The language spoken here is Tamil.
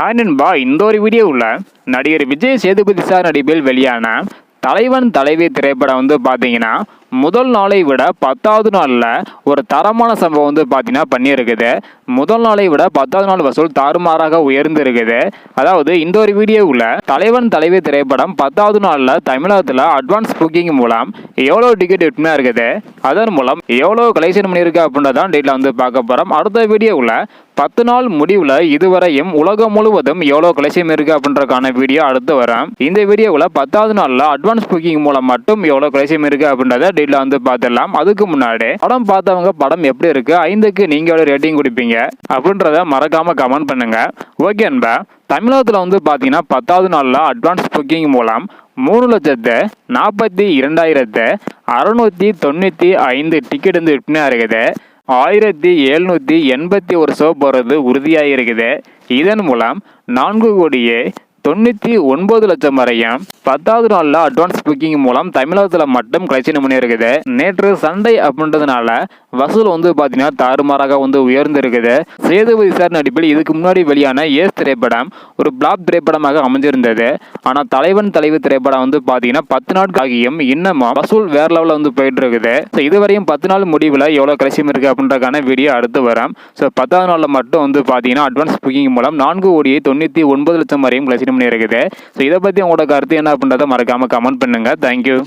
ஹாய் நண்பா இந்த ஒரு வீடியோவில் நடிகர் விஜய் சேதுபதி சார் நடிப்பில் வெளியான தலைவன் தலைவி திரைப்படம் வந்து பார்த்தீங்கன்னா முதல் நாளை விட பத்தாவது நாளில் ஒரு தரமான சம்பவம் வந்து பார்த்தீங்கன்னா பண்ணியிருக்குது. முதல் நாளை விட பத்தாவது நாள் வசூல் தாறுமாறாக உயர்ந்து இருக்குது அதாவது இந்த ஒரு வீடியோவில் தலைவன் தலைவி திரைப்படம் பத்தாவது நாளில் தமிழகத்தில் அட்வான்ஸ் புக்கிங் மூலம் எவ்வளோ டிக்கெட் விற்பனை இருக்குது? அதன் மூலம் எவ்வளோ கலெக்ஷன் பண்ணியிருக்கு அப்படின்றதான் டேட்டில் வந்து பார்க்க போகிறோம் அடுத்த வீடியோவில் பத்து நாள் முடிவில் இதுவரையும் உலகம் முழுவதும் எவ்வளோ கலெக்ஷன் இருக்குது அப்படின்றக்கான வீடியோ அடுத்து வரேன் இந்த வீடியோவில் பத்தாவது நாளில் அட்வான்ஸ் புக்கிங் மூலம் மட்டும் எவ்வளோ கலெக்ஷன் இருக்குது அப்படின்றத டீட்டில் வந்து பார்த்துடலாம். அதுக்கு முன்னாடி படம் பார்த்தவங்க படம் எப்படி இருக்கு? ஐந்துக்கு நீங்கள் எவ்வளோ ரேட்டிங் கொடுப்பீங்க? அப்படின்றத மறக்காம கமெண்ட் பண்ணுங்க. ஓகே அன்பா தமிழகத்தில் வந்து பார்த்தீங்கன்னா பத்தாவது நாளில் அட்வான்ஸ் புக்கிங் மூலம் மூணு லட்சத்து நாற்பத்தி இரண்டாயிரத்து அறுநூற்றி தொண்ணூற்றி ஐந்து டிக்கெட் வந்து விற்பனை இருக்குது ஆயிரத்தி எழுநூற்றி எண்பத்தி ஒரு ஷோ போகிறது உறுதியாக இருக்குது இதன் மூலம் நான்கு கோடியே தொண்ணூற்றி ஒன்பது லட்சம் வரையும் பத்தாவது நாளில் அட்வான்ஸ் புக்கிங் மூலம் தமிழகத்தில் மட்டும் கலெக்ஷன் பண்ணியிருக்குது நேற்று சண்டே அப்படின்றதுனால வசூல் வந்து பார்த்தீங்கன்னா தாறுமாறாக வந்து உயர்ந்திருக்குது. சேதுபதி சார் நடிப்பில் இதுக்கு முன்னாடி வெளியான ஏஸ் திரைப்படம் ஒரு பிளாப் திரைப்படமாக அமைஞ்சிருந்தது. ஆனால் தலைவன் தலைவு திரைப்படம் வந்து பார்த்தீங்கன்னா பத்து நாட்கள் ஆகியும் இன்னமும் வசூல் வேற லெவலில் வந்து போயிட்டு இருக்குது ஸோ இதுவரையும் பத்து நாள் முடிவில் எவ்வளோ கலெக்ஷன் இருக்குது அப்படின்றக்கான வீடியோ அடுத்து வரும். ஸோ பத்தாவது நாளில் மட்டும் வந்து பார்த்தீங்கன்னா அட்வான்ஸ் புக்கிங் மூலம் நான்கு கோடியே தொண்ணூற்றி ஒன்பது லட்சம் வரையும் கலெக்ஷன் பண்ணி இருக்குது ஸோ இதை பற்றி உங்களோட கருத்து என்ன அப்படின்றத மறக்காமல் கமெண்ட் பண்ணுங்கள் தேங்க்யூ